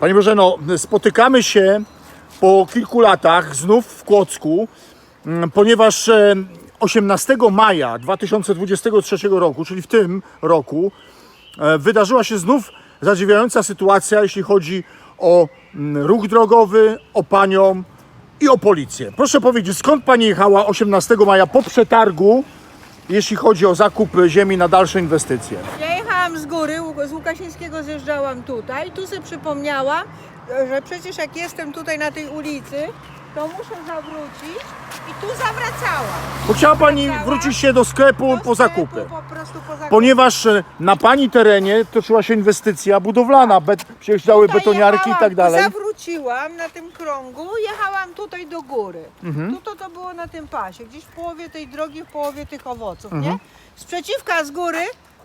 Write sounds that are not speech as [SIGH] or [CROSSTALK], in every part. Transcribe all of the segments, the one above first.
Panie Bożeno, spotykamy się po kilku latach znów w Kłodzku, mm, ponieważ e, 18 maja 2023 roku, czyli w tym roku, e, wydarzyła się znów zadziwiająca sytuacja, jeśli chodzi o mm, ruch drogowy, o panią i o policję. Proszę powiedzieć, skąd pani jechała 18 maja po przetargu, jeśli chodzi o zakup ziemi na dalsze inwestycje? Ja jechałam z góry, z Łukasińskiego zjeżdżałam tutaj. Tu sobie przypomniałam, że przecież jak jestem tutaj na tej ulicy, to muszę zawrócić i tu zawracałam. Bo chciała pani wrócić się do sklepu Do po sklepu zakupy. Po prostu po zakupy. Ponieważ e, na pani terenie toczyła się inwestycja budowlana, bet, przyjeżdżały Tutaj betoniarki i jechałam, tak dalej. Zawróciłam na tym krągu, jechałam tutaj do góry. Mhm. Tu to, to było na tym pasie, gdzieś w połowie tej drogi, w połowie tych owoców, Mhm. nie? Z przeciwka z góry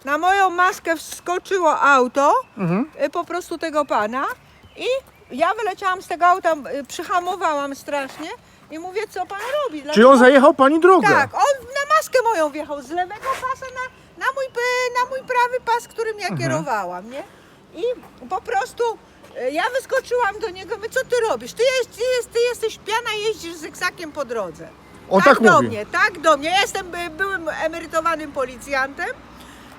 na moją maskę wskoczyło auto, Mhm. y, po prostu tego pana i ja wyleciałam z tego auta, y, przyhamowałam strasznie i mówię, co pan robi? Dlaczego- on zajechał pani drogę. Tak, on na maskę moją wjechał z lewego pasa na, na, mój, p- na mój prawy pas, którym Mhm. ja kierowałam, nie? I po prostu e, ja wyskoczyłam do niego, my co ty robisz? Ty, jest, ty, jest, ty jesteś piana, jeździsz zygzakiem po drodze. On tak do mówi. mnie, tak do mnie. Ja jestem by- byłym emerytowanym policjantem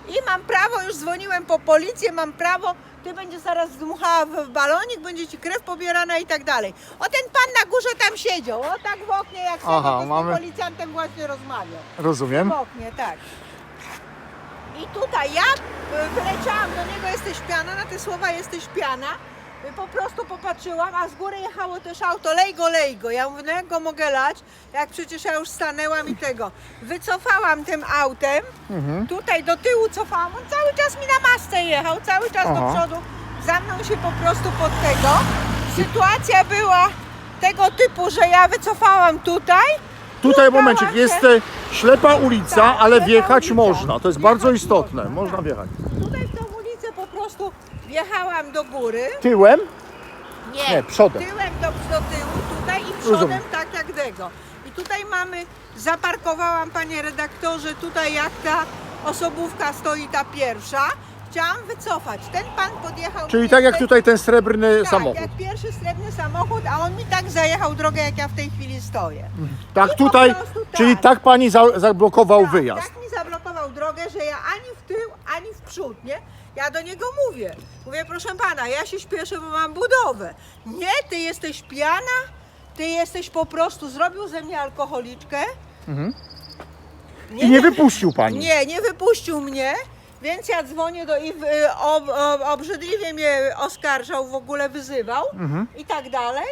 i mam prawo, już dzwoniłem po policję, mam prawo, ty będziesz zaraz dmuchała w balonik, będzie ci krew pobierana i tak dalej. O ten pan na górze tam siedział, o tak w oknie jak Aha, Aha, z mamy- tym policjantem właśnie rozmawiał. Rozumiem. W oknie, tak. I tutaj ja y, wyleciałam do niego, jesteś piana, na te słowa jesteś piana. Y, Po prostu popatrzyłam, a z góry jechało też auto, lej go, lej go. Ja mówię, no jak go mogę lać, jak przecież ja już stanęłam i tego. Wycofałam tym autem, Mhm. tutaj do tyłu cofałam, on cały czas mi na masce jechał, cały czas Aha. do przodu, za mną się po prostu pod tego. Sytuacja była tego typu, że ja wycofałam tutaj, Tutaj momencik, jest e, ślepa ulica, Tak, ale wjechać można. To jest bardzo istotne. można, Można tak. wjechać. Tutaj w tą ulicę po prostu wjechałam do góry. Tyłem? Nie, Nie, przodem. Tyłem do, do tyłu, tutaj i przodem Rozumiem. tak jak tego. I tutaj mamy, zaparkowałam panie redaktorze, tutaj jak ta osobówka stoi ta pierwsza. Chciałam wycofać. Ten pan podjechał. Czyli tak jak tutaj ten srebrny tak, samochód. jak pierwszy srebrny samochód, a on mi tak zajechał drogę, jak ja w tej chwili stoję. Tak, I po tutaj, prostu tak. czyli tak pani za, zablokował Tak, wyjazd. Tak mi zablokował drogę, że ja ani w tył, ani w przód, nie? Ja do niego mówię. Mówię, proszę pana, ja się śpieszę, bo mam budowę. Nie, ty jesteś pijana, ty jesteś po prostu, zrobił ze mnie alkoholiczkę. I nie wypuścił pani. Nie, nie wypuścił mnie, więc ja dzwonię do i y, ob, ob, obrzydliwie mnie oskarżał, w ogóle wyzywał Mhm. i tak dalej.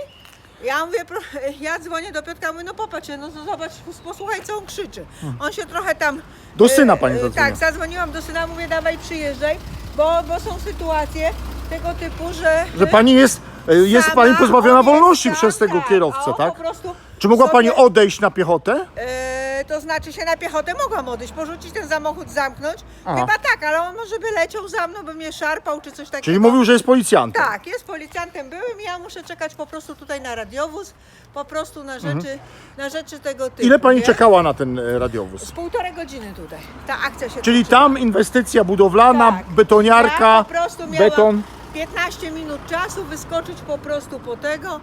Ja mówię, pro- [LAUGHS] ja dzwonię do Piotrka, mówię, no popatrz, no to zobacz, posłuchaj co on krzyczy. On się trochę tam... Mhm. Do syna y, pani y, zadzwoniła. Tak, zadzwoniłam do syna, mówię, dawaj przyjeżdżaj, bo, bo są sytuacje tego typu, że... Że pani jest, e, jest sama, pani pozbawiona wolności przez tego tak, a kierowcę, on tak? Po prostu Czy mogła pani sobie- odejść na piechotę? E, to znaczy się na piechotę mogłam odejść, porzucić ten samochód, zamknąć. Aha. Chyba tak, ale on może by leciał za mną, by mnie szarpał czy coś takiego. Czyli mówił, że jest policjantem. Tak, jest policjantem byłym i ja muszę czekać po prostu tutaj na radiowóz, po prostu na rzeczy, na rzeczy tego typu. Mhm. Ile pani czekała na ten e, radiowóz? Z półtorej godziny tutaj. Ta akcja się Czyli toczyła. tam inwestycja budowlana, Tak. betoniarka, Ja po prostu miałam beton. 15 minut czasu wyskoczyć po prostu po tego.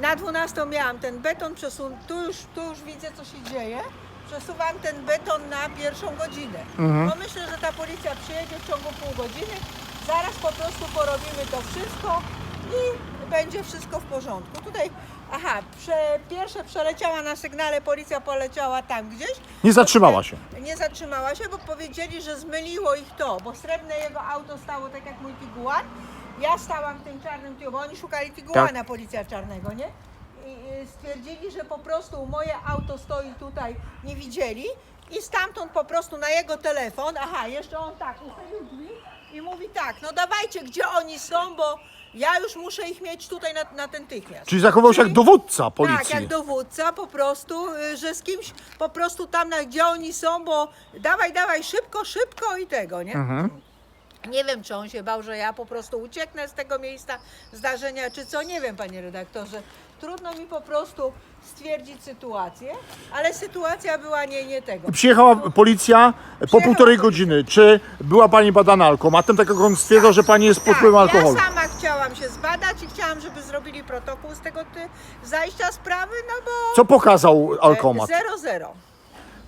Na 12 miałam ten beton przesun. Tu już, tu już widzę co się dzieje. Przesuwam ten beton na pierwszą godzinę. Mhm. Bo myślę, że ta policja przyjedzie w ciągu pół godziny. Zaraz po prostu porobimy to wszystko i będzie wszystko w porządku. Tutaj, aha, prze, pierwsze przeleciała na sygnale, policja poleciała tam gdzieś. Nie zatrzymała się. Nie zatrzymała się, bo powiedzieli, że zmyliło ich to, bo srebrne jego auto stało tak jak mój Tiguan. Ja stałam w tym czarnym bo oni szukali Tiguana, Tak. policja czarnego, nie? Stwierdzili, że po prostu moje auto stoi tutaj, nie widzieli i stamtąd po prostu na jego telefon, aha, jeszcze on tak ustawił drzwi i mówi tak, no dawajcie, gdzie oni są, bo ja już muszę ich mieć tutaj na, natychmiast. Czyli zachował się jak dowódca Tak, policji. jak dowódca po prostu, y, że z kimś po prostu tam, na, gdzie oni są, bo dawaj, dawaj, szybko, szybko i tego, nie? Mhm. Nie wiem, czy on się bał, że ja po prostu ucieknę z tego miejsca zdarzenia, czy co, nie wiem, panie redaktorze. Trudno mi po prostu stwierdzić sytuację, ale sytuacja była nie, nie tego. Przyjechała policja po Przyjechała półtorej policja. godziny. Czy była pani badana alkomatem? Tak jak on stwierdzał, że pani jest pod wpływem Tak, alkoholu. Ja sama chciałam się zbadać i chciałam, żeby zrobili protokół z tego ty, zajścia sprawy, no bo... Co pokazał alkomat? 0-0.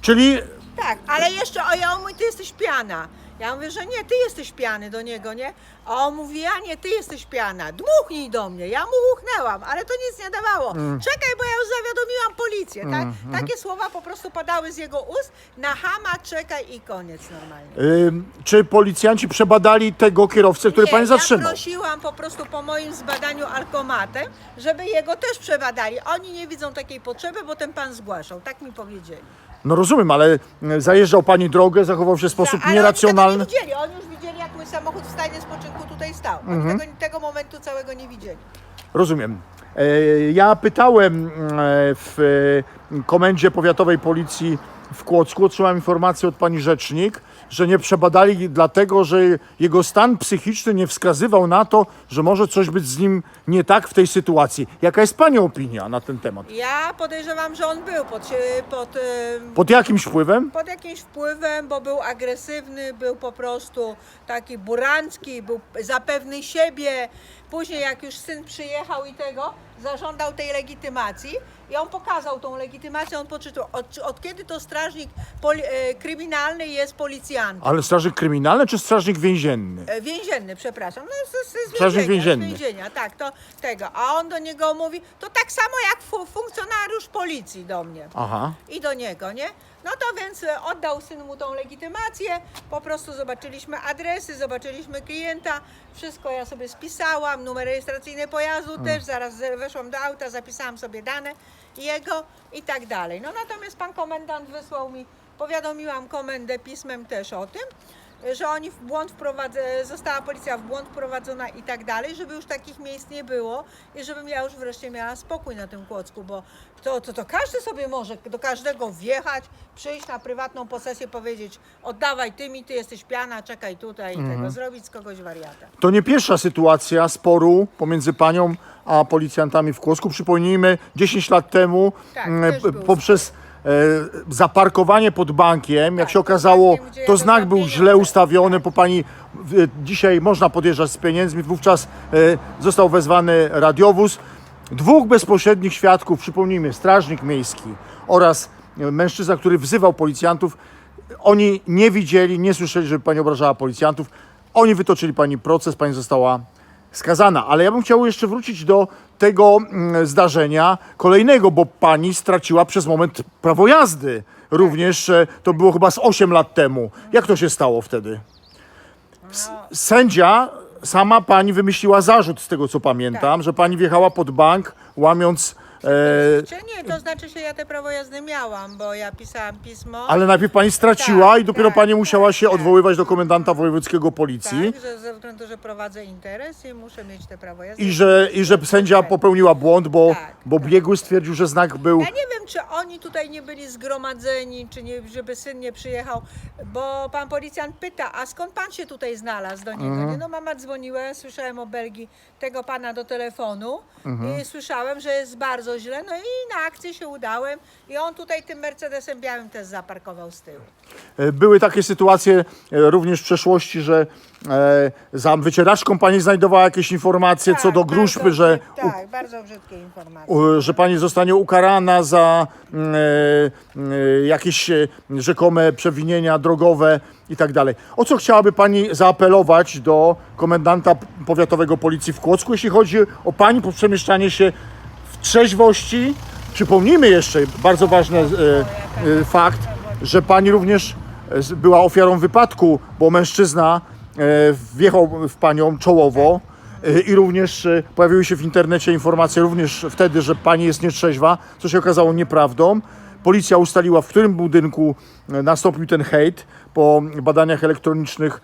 Czyli Tak, ale jeszcze, o ja mówi, ty jesteś piana. Ja mówię, że nie, ty jesteś piany do niego, nie? A on mówi, ja nie, ty jesteś piana. Dmuchnij do mnie. Ja mu uchnęłam, ale to nic nie dawało. Mm. Czekaj, bo ja już zawiadomiłam policję, tak? Takie słowa po prostu padały z jego ust. Na hama, czekaj i koniec normalnie. czy policjanci przebadali tego kierowcę, który nie, pani ja zatrzymał? prosiłam po prostu po moim zbadaniu alkomatem, żeby jego też przebadali. Oni nie widzą takiej potrzeby, bo ten pan zgłaszał. Tak mi powiedzieli. No rozumiem, ale y, zajeżdżał pani drogę, zachował się w sposób Ta- ale nieracjonalny. Oni tego nie widzieli, oni już widzieli, jak mój samochód w stanie spoczynku tutaj stał. Oni Mhm. tego, tego momentu całego nie widzieli. Rozumiem. E, Ja pytałem e, w e, komendzie powiatowej policji w Kłodzku, otrzymałem informację od pani rzecznik, że nie przebadali dlatego, że jego stan psychiczny nie wskazywał na to, że może coś być z nim nie tak w tej sytuacji. Jaka jest pani opinia na ten temat? Ja podejrzewam, że on był pod, się- pod, em, Pod jakimś wpływem? pod jakimś wpływem, bo był agresywny, był po prostu taki burancki, był zapewny siebie. Później jak już syn przyjechał i tego, zażądał tej legitymacji i on pokazał tą legitymację, on poczytał, od, od kiedy to strażnik poli, e, kryminalny jest policjantem. Ale strażnik kryminalny czy strażnik więzienny? E, Więzienny, przepraszam. No, z, z, z Strażnik więzienny. Z więzienia, tak, to tego. A on do niego mówi, to tak samo jak fu, funkcjonariusz policji do mnie. Aha. I do niego, nie? No to więc oddał syn mu tą legitymację, po prostu zobaczyliśmy adresy, zobaczyliśmy klienta, wszystko ja sobie spisałam, numer rejestracyjny pojazdu też, zaraz weszłam do auta, zapisałam sobie dane jego i tak dalej. No natomiast pan komendant wysłał mi, powiadomiłam komendę pismem też o tym, że oni w błąd wprowadzę, została policja w błąd wprowadzona i tak dalej, żeby już takich miejsc nie było i żebym ja już wreszcie miała spokój na tym kłocku, bo to, to, to każdy sobie może do każdego wjechać, przyjść na prywatną posesję, powiedzieć oddawaj ty mi, ty jesteś piana, czekaj tutaj i tego, zrobić z kogoś wariata. To nie pierwsza sytuacja sporu pomiędzy panią a policjantami w Kłosku. Przypomnijmy, 10 lat temu Tak, mm, też p- był poprzez zaparkowanie pod bankiem, jak Tak, się okazało, to znak był źle ustawiony, Tak. po pani w, dzisiaj można podjeżdżać z pieniędzmi, wówczas e, został wezwany radiowóz. Dwóch bezpośrednich świadków, przypomnijmy, strażnik miejski oraz e, mężczyzna, który wzywał policjantów, oni nie widzieli, nie słyszeli, żeby pani obrażała policjantów. Oni wytoczyli pani proces, pani została skazana. Ale ja bym chciał jeszcze wrócić do tego mm, zdarzenia kolejnego, bo pani straciła przez moment prawo jazdy. Również e, to było chyba z 8 lat temu. Jak to się stało wtedy? S- Sędzia, sama pani wymyśliła zarzut, z tego co pamiętam, Tak. że pani wjechała pod bank, łamiąc. E, Czy nie, to znaczy się ja te prawo jazdy miałam, bo ja pisałam pismo. ale najpierw pani straciła Tak, i dopiero tak, pani musiała tak, się tak. odwoływać do komendanta wojewódzkiego policji. Tak, że ze względu, że prowadzę interes i muszę mieć te prawo jazdy. I że, I że sędzia popełniła błąd, bo, Tak, bo tak. biegły stwierdził, że znak był. Ja nie wiem, czy oni tutaj nie byli zgromadzeni, czy nie, żeby syn nie przyjechał, bo pan policjant pyta, a skąd pan się tutaj znalazł do niego? Mhm. Nie, no mama dzwoniła, słyszałem o Belgii tego pana do telefonu Mhm. i słyszałem, że jest bardzo źle, no i na akcję się udałem i on tutaj tym Mercedesem białym też zaparkował z tyłu. E, Były takie sytuacje e, również w przeszłości, że e, za wycieraczką pani znajdowała jakieś informacje co Tak, do bardzo gruźby, że, brzyd- Tak, bardzo brzydkie informacje. u, że pani zostanie ukarana za mm, e, e, jakieś e, rzekome przewinienia drogowe i tak dalej. O co chciałaby pani zaapelować do komendanta powiatowego policji w Kłodzku, jeśli chodzi o pani przemieszczanie się trzeźwości? Przypomnijmy jeszcze bardzo ważny e, e, fakt, że pani również e, była ofiarą wypadku, bo mężczyzna e, wjechał w panią czołowo e, i również e, pojawiły się w internecie informacje również wtedy, że pani jest nietrzeźwa, co się okazało nieprawdą. Policja ustaliła, w którym budynku nastąpił ten hejt po badaniach elektronicznych,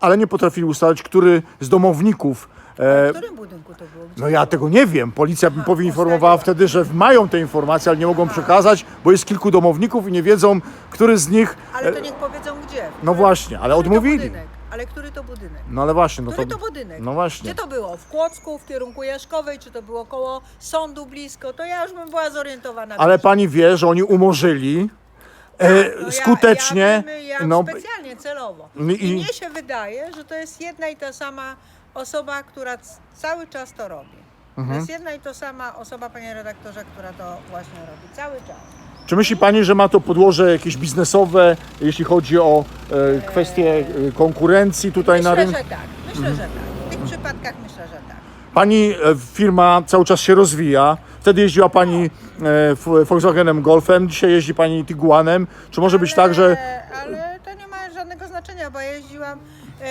ale nie potrafili ustalić, który z domowników e, W którym budynku to było? Gdzie no ja tego nie wiem. Policja mi poinformowała wtedy, że mają te informacje, ale nie mogą przekazać, bo jest kilku domowników i nie wiedzą, który z nich. Ale to niech powiedzą gdzie. No właśnie, ale Który to odmówili. budynek? Ale który to budynek? No ale właśnie, no Który to. to budynek? No właśnie. Gdzie to było? W Kłodzku, w kierunku Jaszkowej, czy to było koło sądu blisko? To ja już bym była zorientowana. Ale pani wie, że oni umorzyli e, No ja- skutecznie. Ja, ja, ja no, specjalnie, celowo. I- I, mnie się wydaje, że to jest jedna i ta sama osoba, która cały czas to robi. Mhm. To jest jedna i to sama osoba, panie redaktorze, która to właśnie robi. Cały czas. Czy myśli Pani, że ma to podłoże jakieś biznesowe, jeśli chodzi o e, kwestie e, konkurencji tutaj na Myślę, rynku? że tak. Myślę, że tak. W tych przypadkach myślę, że tak. Pani e, firma cały czas się rozwija. Wtedy jeździła Pani e, F- Volkswagenem Golfem, dzisiaj jeździ Pani Tiguanem. Czy może być tak, że Ale to nie ma żadnego znaczenia, bo ja jeździłam e,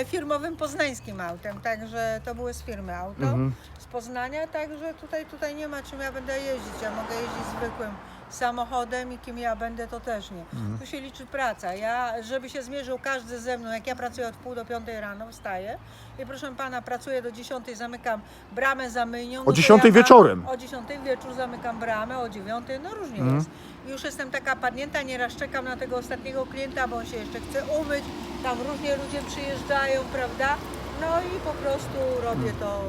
firmowym poznańskim autem, także to były z firmy auto Mhm. z Poznania, także tutaj, tutaj nie ma czym ja będę jeździć. Ja mogę jeździć zwykłym samochodem i kim ja będę, to też nie. Mhm. Tu się liczy praca. Ja, żeby się zmierzył każdy ze mną, jak ja pracuję od pół do piątej rano, wstaję i proszę pana, pracuję do dziesiątej, zamykam bramę za 10 ja mam- wieczorem? O dziesiątej wieczór zamykam bramę, o dziewiątej, no różnie Mhm. jest. Już jestem taka padnięta, nieraz czekam na tego ostatniego klienta, bo on się jeszcze chce umyć. Tam różnie ludzie przyjeżdżają, prawda? No i po prostu robię to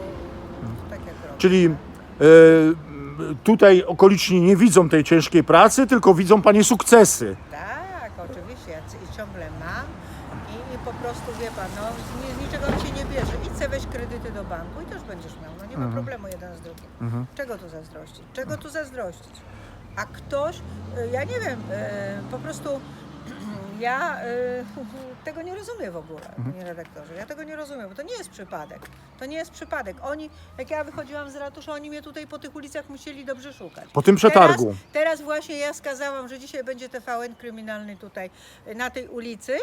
tak jak robię. czyli e, tutaj okoliczni nie widzą tej ciężkiej pracy, tylko widzą Pani sukcesy? Tak, oczywiście, ja c- i ciągle mam i, i po prostu wie pan, no z, ni- z niczego mi się nie bierze. Idź sobie weź kredyty do banku i też będziesz miał, no nie ma problemu jeden z drugim. Mhm. Czego tu zazdrościć? Czego tu zazdrościć? A ktoś, y, ja nie wiem, y, po prostu ja y, [LAUGHS] tego nie rozumiem w ogóle, panie redaktorze. Ja tego nie rozumiem, bo to nie jest przypadek. To nie jest przypadek. Oni, jak ja wychodziłam z ratusza, oni mnie tutaj po tych ulicach musieli dobrze szukać. Po tym przetargu. Teraz, teraz właśnie ja skazałam, że dzisiaj będzie TVN kryminalny tutaj y, na tej ulicy.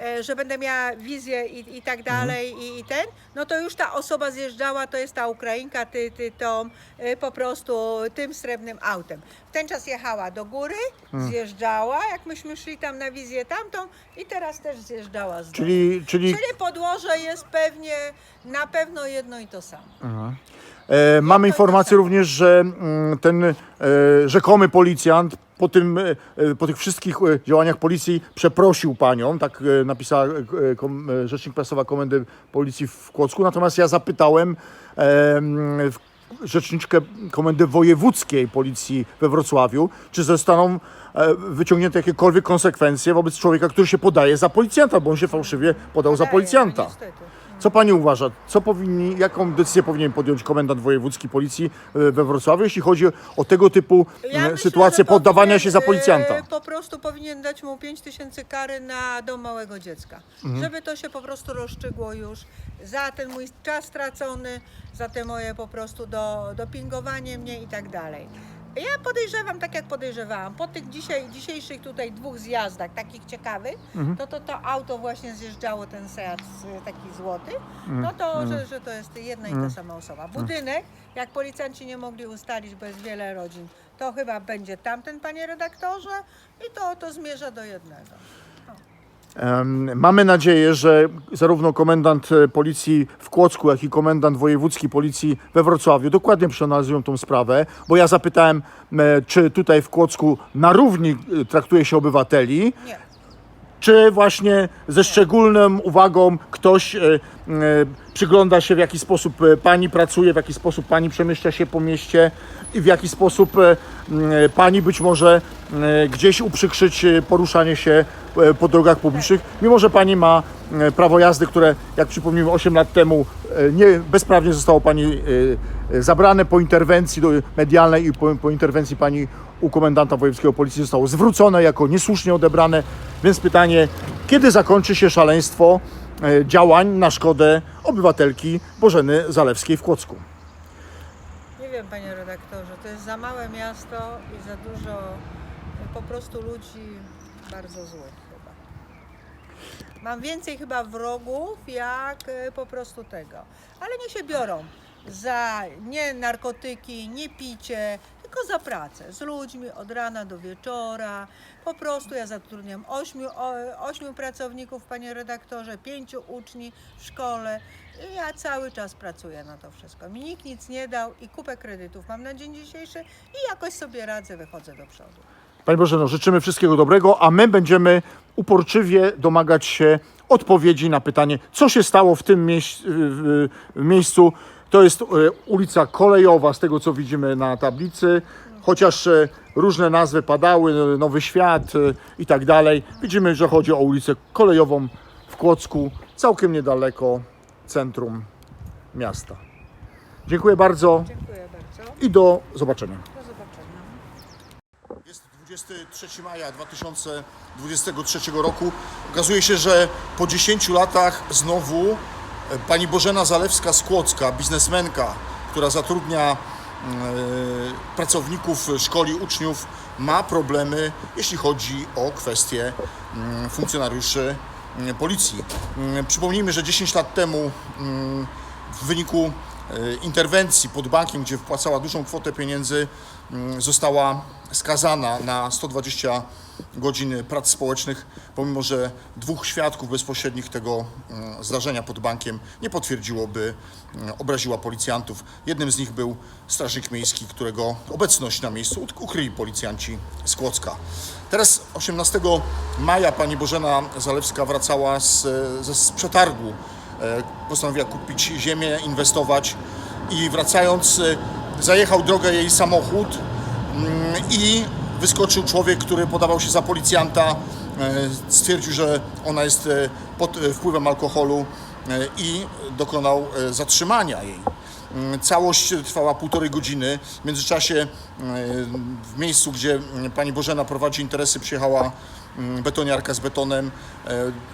E, Że będę miała wizję i, i tak dalej, i, i ten, no to już ta osoba zjeżdżała, to jest ta Ukrainka, ty, ty tą, y, po prostu tym srebrnym autem. W ten czas jechała do góry, zjeżdżała, jak myśmy szli tam na wizję tamtą i teraz też zjeżdżała z. Czyli, czyli Czyli podłoże jest pewnie, na pewno jedno i to samo. E, mamy informację również, że mm, ten e, rzekomy policjant po, tym, e, po tych wszystkich e, działaniach policji przeprosił panią, tak e, napisała e, e, rzecznik prasowa Komendy Policji w Kłodzku. Natomiast ja zapytałem e, rzeczniczkę Komendy Wojewódzkiej Policji we Wrocławiu, czy zostaną e, wyciągnięte jakiekolwiek konsekwencje wobec człowieka, który się podaje za policjanta, bo on się fałszywie podał za policjanta. Co pani uważa? Co powinni, jaką decyzję powinien podjąć komendant wojewódzki policji e, we Wrocławiu, jeśli chodzi o tego typu Ja e, myślę, że poddawania powinien, się za policjanta? e, Po prostu powinien dać mu 5 tysięcy kary na dom małego dziecka. Mhm. Żeby to się po prostu rozstrzygło już za ten mój czas stracony, za te moje po prostu do, dopingowanie mnie i tak dalej. Ja podejrzewam, tak jak podejrzewałam, po tych dzisiaj, dzisiejszych tutaj dwóch zjazdach, takich ciekawych, Mhm. to, to to auto właśnie zjeżdżało ten Seat z- taki złoty, Mhm. no to, że, że to jest jedna i ta sama osoba. Budynek, jak policjanci nie mogli ustalić, bo jest wiele rodzin, to chyba będzie tamten, panie redaktorze, i to, to zmierza do jednego. Mamy nadzieję, że zarówno komendant e, policji w Kłodzku, jak i komendant wojewódzki policji we Wrocławiu dokładnie przeanalizują tą sprawę, bo ja zapytałem, e, czy tutaj w Kłodzku na równi e, traktuje się obywateli, Nie. czy właśnie ze szczególną uwagą ktoś przygląda się, w jaki sposób pani pracuje, w jaki sposób pani przemieszcza się po mieście i w jaki sposób e, pani być może e, gdzieś uprzykrzyć e, poruszanie się po drogach publicznych, mimo że pani ma prawo jazdy, które, jak przypomnijmy, 8 lat temu nie, bezprawnie zostało pani zabrane po interwencji medialnej i po, po interwencji pani u komendanta wojewódzkiego policji zostało zwrócone jako niesłusznie odebrane. Więc pytanie, kiedy zakończy się szaleństwo działań na szkodę obywatelki Bożeny Zalewskiej w Kłodzku? Nie wiem, panie redaktorze, to jest za małe miasto i za dużo po prostu ludzi bardzo złych chyba. Mam więcej chyba wrogów, jak e, po prostu tego. Ale niech się biorą za nie narkotyki, nie picie, tylko za pracę z ludźmi od rana do wieczora. Po prostu ja zatrudniam ośmiu, ośmiu pracowników, panie redaktorze, pięciu uczni w szkole i ja cały czas pracuję na to wszystko. Mi nikt nic nie dał i kupę kredytów mam na dzień dzisiejszy i jakoś sobie radzę, wychodzę do przodu. Pani Bożeno, życzymy wszystkiego dobrego, a my będziemy uporczywie domagać się odpowiedzi na pytanie, co się stało w tym w miejscu. To jest e, ulica Kolejowa, z tego co widzimy na tablicy, chociaż e, różne nazwy padały, e, Nowy Świat i tak dalej. Widzimy, że chodzi o ulicę Kolejową w Kłodzku, całkiem niedaleko centrum miasta. Dziękuję bardzo Dziękuję bardzo. i do zobaczenia. Do zobaczenia. Jest 23 maja 2023 roku. Okazuje się, że po 10 latach znowu pani Bożena Zalewska z Kłodzka, biznesmenka, która zatrudnia e, pracowników, szkoli uczniów, ma problemy, jeśli chodzi o kwestie mm, funkcjonariuszy mm, policji. Mm, Przypomnijmy, że 10 lat temu w wyniku e, interwencji pod bankiem, gdzie wpłacała dużą kwotę pieniędzy, została skazana na 120 godzin prac społecznych, pomimo że dwóch świadków bezpośrednich tego mm, zdarzenia pod bankiem nie potwierdziłoby, mm, obraziła policjantów. Jednym z nich był strażnik miejski, którego obecność na miejscu uk- ukryli policjanci z Kłodzka. Teraz 18 maja pani Bożena Zalewska wracała z, z przetargu E, postanowiła kupić ziemię, inwestować i wracając e, zajechał drogę jej samochód mm, i wyskoczył człowiek, który podawał się za policjanta, e, stwierdził, że ona jest e, pod e, wpływem alkoholu i dokonał zatrzymania jej. Mm, Całość trwała półtorej godziny. W międzyczasie w miejscu, gdzie mm, pani Bożena prowadzi interesy, przyjechała mm, betoniarka z betonem.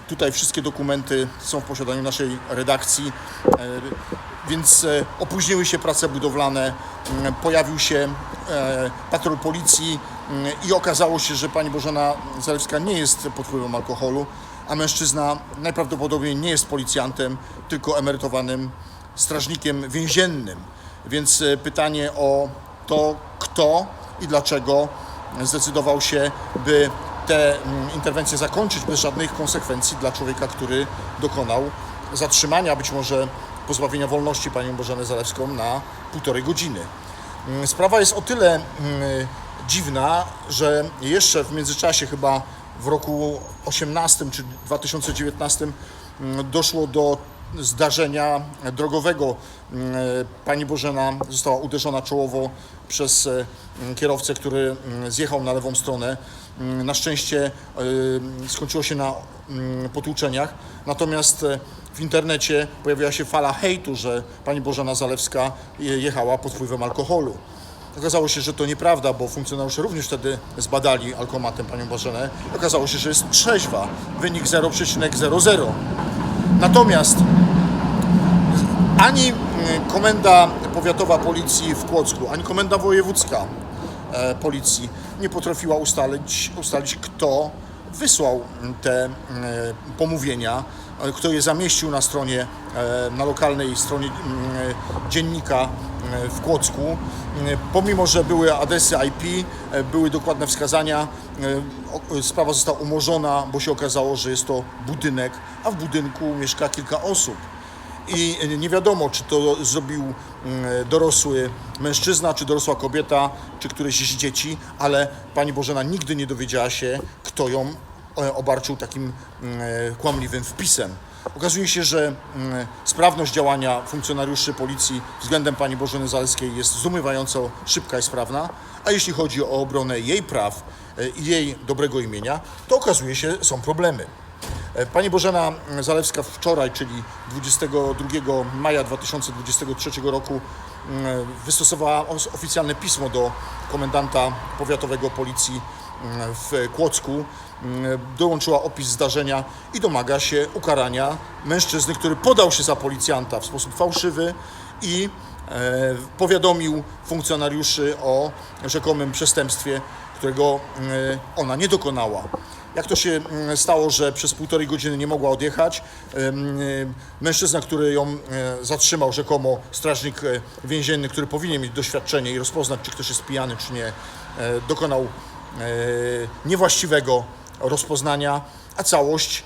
Tutaj wszystkie dokumenty są w posiadaniu naszej redakcji, więc opóźniły się prace budowlane, pojawił się patrol policji i okazało się, że pani Bożena Zalewska nie jest pod wpływem alkoholu, a mężczyzna najprawdopodobniej nie jest policjantem, tylko emerytowanym strażnikiem więziennym. Więc e, pytanie o to, kto i dlaczego zdecydował się, by te mm, interwencje zakończyć bez żadnych konsekwencji dla człowieka, który dokonał zatrzymania, być może pozbawienia wolności panią Bożenę Zalewską na półtorej godziny. Mm, Sprawa jest o tyle mm, dziwna, że jeszcze w międzyczasie, chyba w roku 18 czy 2019, mm, doszło do zdarzenia drogowego. Mm, Pani Bożena została uderzona czołowo przez e, mm, kierowcę, który zjechał na lewą stronę. Na szczęście e, skończyło się na potłuczeniach, natomiast e, w internecie pojawiła się fala hejtu, że pani Bożena Zalewska je- jechała pod wpływem alkoholu. Okazało się, że to nieprawda, bo funkcjonariusze również wtedy zbadali alkomatem panią Bożenę. Okazało się, że jest trzeźwa. Wynik 0,00. Natomiast ani mm, komenda powiatowa policji w Kłodzku, ani komenda wojewódzka e, policji nie potrafiła ustalić, ustalić kto wysłał te mm, pomówienia, e, kto je zamieścił na stronie, e, na lokalnej stronie mm, dziennika mm, w Kłodzku. Pomimo, że były adresy IP, e, były dokładne wskazania, e, sprawa została umorzona, bo się okazało, że jest to budynek, a w budynku mieszka kilka osób. I nie wiadomo, czy to zrobił mm, dorosły mężczyzna, czy dorosła kobieta, czy któreś z dzieci, ale pani Bożena nigdy nie dowiedziała się, kto ją e, obarczył takim mm, kłamliwym wpisem. Okazuje się, że mm, sprawność działania funkcjonariuszy policji względem pani Bożeny Zalewskiej jest zdumiewająco szybka i sprawna, a jeśli chodzi o obronę jej praw e, i jej dobrego imienia, to okazuje się, są problemy. E, Pani Bożena Zalewska wczoraj, czyli 22 maja 2023 roku, mm, wystosowała os- oficjalne pismo do komendanta powiatowego policji w Kłodzku. Mm, Dołączyła opis zdarzenia i domaga się ukarania mężczyzny, który podał się za policjanta w sposób fałszywy i e, powiadomił funkcjonariuszy o rzekomym przestępstwie, którego e, ona nie dokonała. Jak to się mm, stało, że przez półtorej godziny nie mogła odjechać? Y, Mężczyzna, który ją e, zatrzymał, rzekomo strażnik e, więzienny, który powinien mieć doświadczenie i rozpoznać, czy ktoś jest pijany, czy nie, e, dokonał e, niewłaściwego rozpoznania, a całość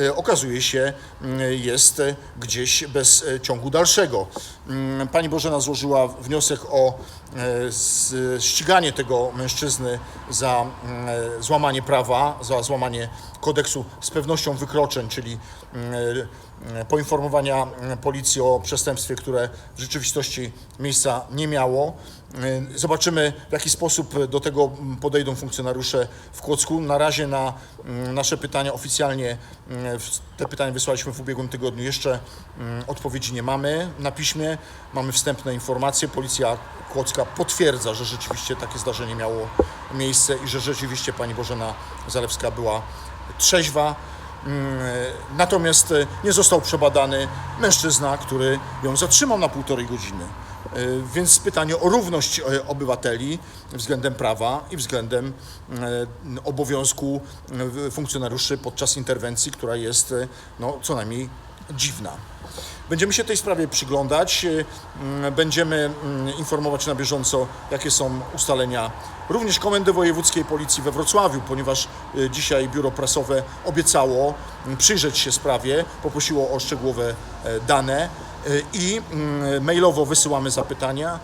e, okazuje się mm, jest e, gdzieś bez e, ciągu dalszego. mm, pani Bożena złożyła wniosek o e, ściganie tego mężczyzny za mm, e, złamanie prawa, za złamanie kodeksu z pewnością wykroczeń, czyli mm, e, poinformowania mm, policji o przestępstwie, które w rzeczywistości miejsca nie miało. E, Zobaczymy, w jaki sposób do tego podejdą funkcjonariusze w Kłodzku. Na razie na nasze pytania oficjalnie, te pytania wysłaliśmy w ubiegłym tygodniu, jeszcze odpowiedzi nie mamy na piśmie. Mamy wstępne informacje. Policja Kłodzka potwierdza, że rzeczywiście takie zdarzenie miało miejsce i że rzeczywiście pani Bożena Zalewska była trzeźwa. Mm, Natomiast e, nie został przebadany mężczyzna, który ją zatrzymał na półtorej godziny. E, Więc pytanie o równość e, obywateli względem prawa i względem obowiązku funkcjonariuszy podczas interwencji, która jest no, co najmniej dziwna. Będziemy się tej sprawie przyglądać, e, mm, będziemy mm, informować na bieżąco, jakie są ustalenia również Komendy Wojewódzkiej Policji we Wrocławiu, ponieważ e, dzisiaj biuro prasowe obiecało mm, przyjrzeć się sprawie, poprosiło o szczegółowe e, dane e, i mailowo wysyłamy zapytania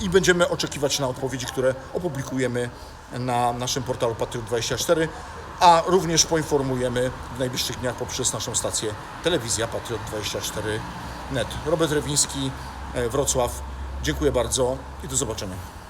i będziemy oczekiwać na odpowiedzi, które opublikujemy na naszym portalu Patriot24, a również poinformujemy w najbliższych dniach poprzez naszą stację telewizja Patriot24.net. Robert Rewiński, e, Wrocław. Dziękuję bardzo i do zobaczenia.